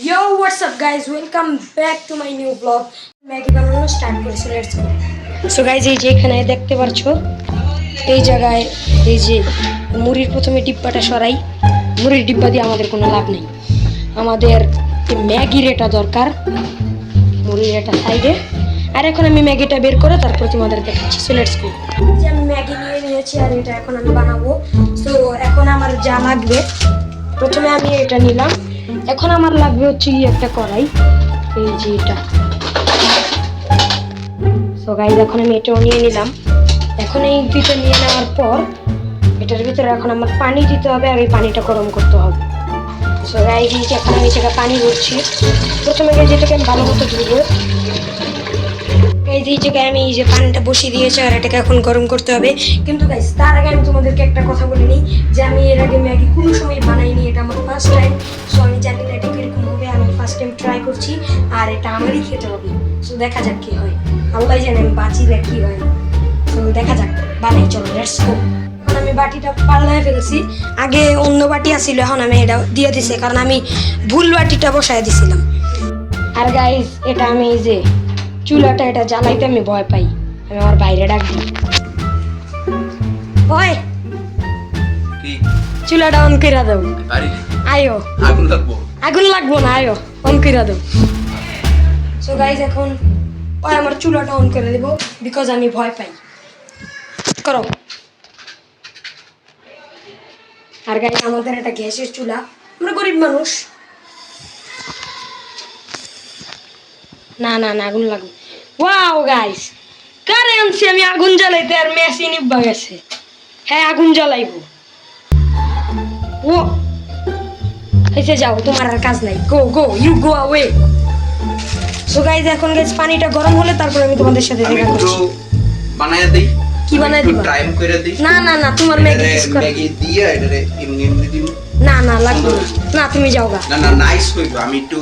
Yo, what's up guys? Welcome back to my new vlog. Maggi বানানো start করেছি let's go so guys এই যে এখানে দেখতে পারছ এই জায়গায় এই যে মুড়ির প্রথমে ডিব্বাটা সরাই মুড়ির ডিব্বা দিয়ে আমাদের কোনো লাভ নেই। আমাদের ম্যাগির এটা দরকার মুড়ির এটা সাইডে। আর এখন আমি ম্যাগিটা বের করে তারপর তোমাদের দেখাচ্ছি। সো লেটস গো যে আমি ম্যাগি নিয়ে নিয়েছি আর এটা এখন আমি বানাবো। সো এখন আমার যা লাগবে প্রথমে আমি এটা নিলাম। এখন আমার লাগবে হচ্ছে গিয়ে একটা কড়াই। এই যে এটা। সো গাইজ এখন আমি এটাও নিয়ে নিলাম। এখন এই দুইটা নিয়ে নেওয়ার পর এটার ভিতরে এখন আমার পানি দিতে হবে আর এই পানিটা গরম করতে হবে। সো গাইজ এখন আমি সেটা পানি ভরছি প্রথমে গিয়ে যেটাকে আমি ভালো মতো ধুবো এই যে জায়গায় আমি এই যে পানিটা বসিয়ে দিয়েছি আর এটাকে এখন গরম করতে হবে। কিন্তু গাইস তার আগে আমি তোমাদেরকে একটা কথা বলে নিই যে আমি এর আগে ম্যাগি কোনো সময় বানাইনি, এটা আমার ফার্স্ট টাইম সো আমি জানি না এটা কীরকম হবে আমি ফার্স্ট টাইম ট্রাই করছি, আর এটা আমারই খেতে হবে। সো দেখা যাক কি হয়। আল্লাহ জানে আমি বাঁচি না কি হয়। তো দেখা যাক, বানাই, চলো লেটস গো আমি বাটিটা পাল্লায় ফেলেছি। আগে অন্য বাটি আসছিল এখন আমি এটা দিয়ে দিছি, কারণ আমি ভুল বাটিটা বসায় দিছিলাম। আর গাইস এটা আমি এই যে চুলাটা এটা জ্বালাইতে আমি ভয় পাই। আমি আমার বাইরে ডাক দিই। ওই কি? চুলাটা অন করে দাও। আয়ো। আগুন লাগবো। আগুন লাগবো না আয়ো। অন করে দাও। সো গাইস এখন ওই আমার চুলাটা অন করে দেবো বিকজ আমি ভয় পাই। করো। আর গাইস আমাদের একটা গ্যাসের চুলা। আমরা গরিব মানুষ। না না না আগুন লাগবে। ওয়াও গাইস কারে আনছি আমি? আগুন জ্বালাইতে আর মেশিন নিব্বা গেছে। হ্যাঁ আগুন জ্বালাইবো। ও। এসে যাও তোমার আর কাজ নাই। Go go you go away so guys এখন গাইস পানিটা গরম হলে তারপর আমি তোমাদের সাথে দেখা করছি। বানায় দিই। কি বানায় দিবা? টাইম করে দিই। না না না তোমার ম্যাগি কিস করে। ম্যাগি দিয়ে এটারে এমনি এমনি দিব। না না লাগবে না। না তুমি যাও গা। না না নাইস হইব। আমি একটু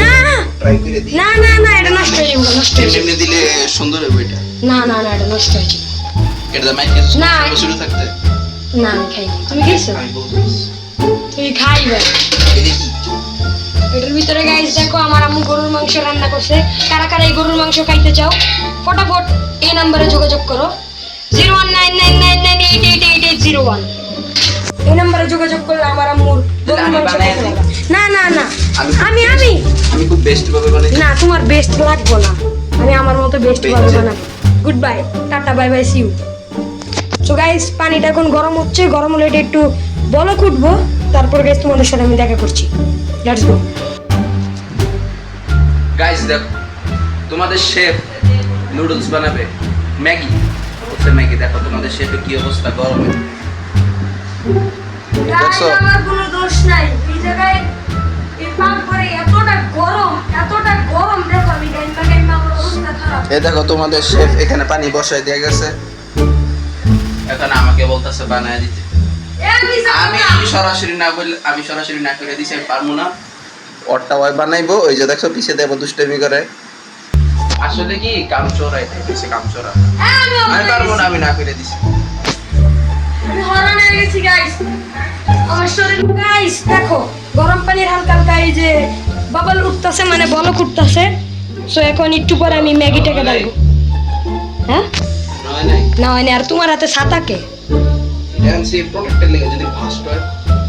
না ট্রাই করে দিই না না না এটা নষ্ট হয়ে যাবে নষ্ট হয়ে যাবে। দিলে সুন্দর হবে এটা। না না না এটা নষ্ট হয়ে যাবে। এটা মাইকে না। শুরু থাকতে। না আমি খাইনি। তুমি আমি তুমি খাইবে। দেখি। এটার ভিতরে গাইস দেখো আমার আম্মু গরুর মাংস রান্না করছে। কারা কারা এই গরুর মাংস খাইতে চাও ফটাফট এই নম্বরে যোগাযোগ করো। Zero one nine nine nine nine eight eight eight eight zero one এই নম্বরে যোগাযোগ করলে আমার আম্মুর। না না না। আমি আমি আমি। খুব বেস্ট ভাবে বানাই। না তোমার বেস্ট লাগবো না। আমি আমার মতো বেস্ট ভাবে বানাবো। Good bye tata bye bye see you so guys পানিটা এখন গরম হচ্ছে। গরম হলে এটা একটু বলক উঠবো। তারপর গাইস তোমাদের সাথে আমি দেখা করছি। লেটস গো গাইস দেখো তোমাদের শেফ নুডলস বানাবে। ম্যাগি হচ্ছে ম্যাগি দেখো তোমাদের শেফের কি অবস্থা? গরমে। দেখছ? আমার কোনো দোষ নাই। এই জায়গায় এই পাক করে এতটা গরম এতটা গরম দেখো আমি গাইমা গাইমা আমার অবস্থা খারাপ। এই দেখো তোমাদের শেফ এখানে পানি বসায় দিয়ে গেছে। এখন আমাকে বলতেছে বানায় দিতে। আমি আমি সরাসরি না বললে আমি সরাসরি না করে দিছি আমি পারব না। ওরটা ওই বানাইবো ওই যে দেখছ পিছে দেবো দুষ্টামি করে। আসলে কি হচ্ছে কামচোরা এ, আমি আমি পারব না আমি না করে দিছি। আমি হয়ে গেছি গাইস আমার শরীর গাইস দেখো গরম পানির হালকা হালকা এই যে বাবল উঠতেছে মানে বলক উঠতেছে। সো এখন একটু পরে আমি ম্যাগিটাকে ডালবো হ্যাঁ? না হয় না আর তোমার হাতে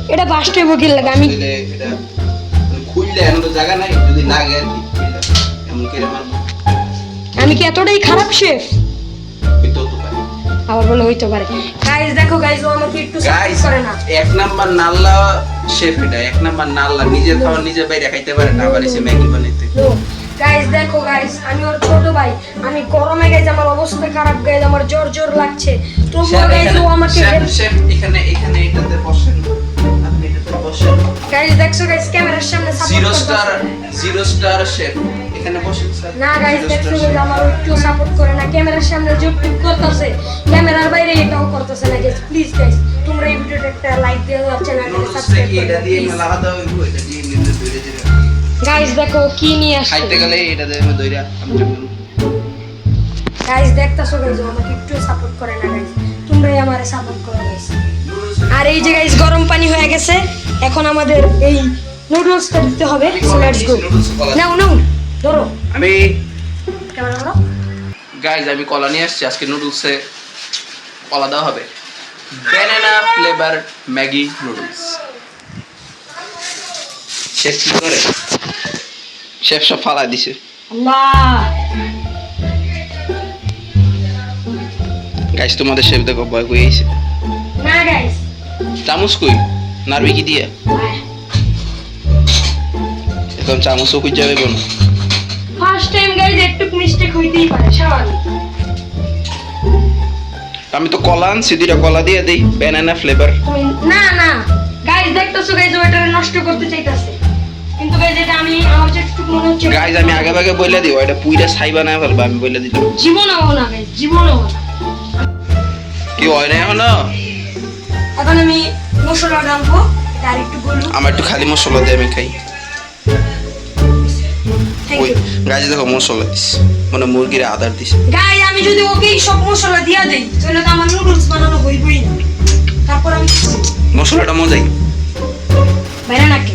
এটা বাস্ট হইব কি লাগে? আমি মানে খুললে এমন তো জায়গা নাই যদি লাগে আর কি এমন আমি কি এতটাই খারাপ শেফ আবার বলে হইতে পারে গাইস দেখো গাইস ও আমাকে একটু সাপোর্ট করে না। এক নাম্বার নাল্লা শেফ এটা এক নাম্বার নাল্লা। নিজের খাবার নিজে বাইরে খাইতে পারে না আবার এসে ম্যাগি বানাইতে। গাইস দেখো গাইস আমি ওর ছোট ভাই। আমি গরমে গাইস আমার অবস্থা খারাপ গাইস আমার জ্বর জ্বর লাগছে। তবুও এখানে- ও আমাকে শেফ- এখানে এখানে এটাতে বসেন। আপনি এটাতে বসেন। গাইস দেখছ গাইস ক্যামেরার সামনে zero star zero star chef এখানে স্যার। না গাইস দেখছ chef। আমার একটু সাপোর্ট করে না ক্যামেরার সামনে করতেছে। ক্যামেরার বাইরে এটাও করতেছে না গাইস প্লিজ গাইস তোমরা এই ভিডিওটা একটা লাইক দিয়ে দাও চ্যানেলটাকে সাবস্ক্রাইব করে দিয়ে মেলা এটা দিয়ে ধরে ধরে গাইস দেখো কি নিয়ে আসছে। খাইতে গেলে এটা দিয়ে আমি ধইরা আমি গাইস দেখতাছো গাইস আমাকে একটু সাপোর্ট করে না গাইস তোমরাই আমারে সাপোর্ট করো গাইস আর এই যে গাইস গরম পানি হয়ে গেছে এখন আমাদের এই নুডলসটা দিতে হবে সো লেটস গো নাও নাও। ধরো। আমি গাইজ আমি কলা নিয়ে আসছি। আজকে নুডলসে কলা দেওয়া হবে। Banana flavour Maggi noodles chef কি করে? শেফ সব ফালা দিছে। গাইজ তোমাদের শেফ দেখো ভয় কই আইছে। চামচ কই? নারবি কি দিয়ে? এখন চামচও কই যাবে কোন ফার্স্ট টাইম গাইস একটু মিস্টেক হইতেই পারে স্বাভাবিক। আমি তো কলা আনছি দুইটা কলা দিয়ে দেই ব্যানানা ফ্লেভার না না। গাইজ দেখতেছো গাইস ও এটা নষ্ট করতে চাইতাছে। কিন্তু গাইস এটা আমি আমার যেটুকু মনে হচ্ছে গাইজ আমি আগে ভাগে বইলা দিই ওইটা পুইরা ছাই বানায় ফেলব আমি বইলা দিলাম জীবন হব না গাইস জীবন হব না। কি হয় না এখন? এখন আমি মশলা ডালবো এটা আরেকটু গলু আমার একটু খালি মশলা দিয়ে আমি খাই। ওই ইউ দেখো মশলা দিস মানে মুরগির আদার দিস। গাই আমি যদি ওকেই সব মশলা দিয়া দেই তাহলে তো আমার নুডলস বানানো হইবই না। তারপর আমি মশলাটা মজাই। বাইরে নাকি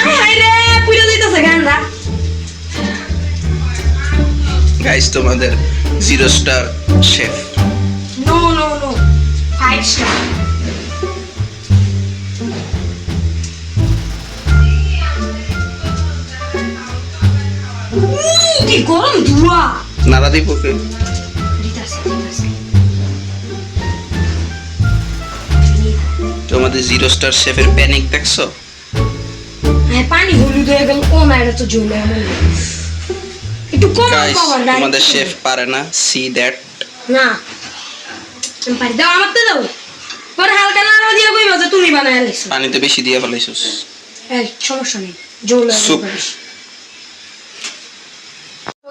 আয় হায় রে পুরো দিতেছে গান্ডা গাইস তোমাদের zero star chef no no no five star কি গরম ধোয়া? নাড়া দিব ওকে তোমাদের জিরো স্টার শেফের প্যানিক দেখছ? হ্যাঁ পানি হলুদ হয়ে গেল ও এটা তো জ্বলে আমার একটু কম তোমাদের শেফ পারে না সি দ্যাট না। আমি পারি দাও আমার তো দাও। পরে হালকা নাড়া দিয়ে কইবা যে তুমি বানায় আলিস পানিতে বেশি দিয়ে ফেলাইছস। এই সমস্যা নেই জল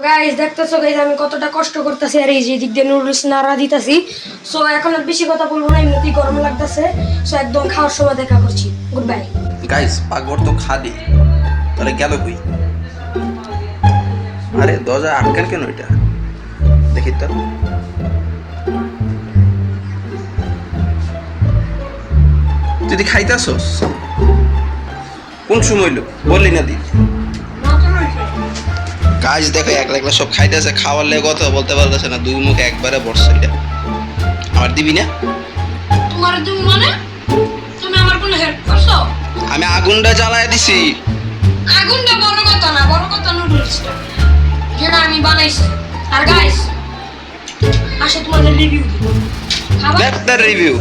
গাইস দেখতেছো গাইস আমি কতটা কষ্ট করতেছি, আর এই যে দিক দিয়ে নুডলস নাড়া দিতেছি। সো এখন আর বেশি কথা বলব না এমনিতেই গরম লাগতেছে। সো একদম খাওয়ার সময় দেখা করছি। গুড বাই গাইস পাগর তো খালি তাহলে গেল কই? আরে, দরজা আটকাল কেন এটা? দেখি তো। যদি খাইতাছস, কোন সময় বললি না দি। কাজ দেখো একলা একলা সব খাইতেছে খাওয়ার লেগে কথা বলতে পারতেছে না দুই মুখে একবারে বসছে এটা আমার দিবি না? তোমার তুমি মানে? তুমি আমার কোনো হেল্প করছ? আমি আগুনটা জ্বালায় দিছি। আগুনটা বড় কথা না বড় কথা নুডলসটা যেটা আমি বানাইছি। আর গাইস আসো তোমাদের রিভিউ দিব খাবার? দেখ তার রিভিউ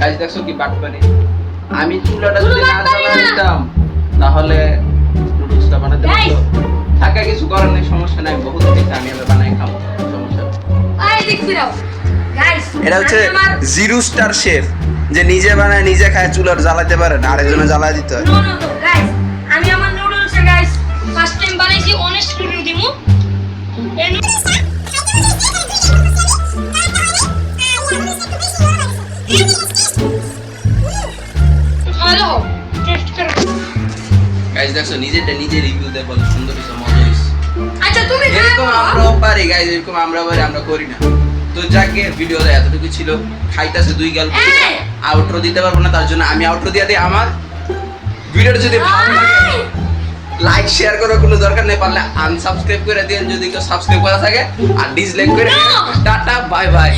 গাইস দেখছ কি বাটপানি আমি চুলাটা যদি না। দিতাম তাহলে নুডলসটা বানাতে Guys. থাকা কিছু করার নেই সমস্যা নাই বহুত কিছু আমি বানাই খাব সমস্যা এটা হচ্ছে জিরো স্টার শেফ। যে নিজে বানায় নিজে খায় চুলার জ্বালাতে পারে না আরেকজনে জ্বালায় দিতে হয়। আমি আমার নুডলসে গাইস ফার্স্ট টাইম বানাইছি অনেস্ট রিভিউ দিমু। হ্যালো টেস্ট করো। গাইস দেখছ নিজেরটা নিজে রিভিউ সুন্দর হয়েছে আচ্ছা তুমি এরকম আমরাও পারি গাইজ এরকম আমরা পারি আমরা করি না। তো যাকে ভিডিও এতটুকু ছিল। খাইতাছে দুই গাল! আউটরো দিতে পারব না তার জন্য আমি আউটরো দিয়ে দিই। আমার ভিডিওটা যদি ভালো লাগে লাইক শেয়ার করার কোনো দরকার নেই পারলে আনসাবস্ক্রাইব করে দিন যদি কেউ সাবস্ক্রাইব করা থাকে। আর ডিসলাইক করে টাটা বাই বাই!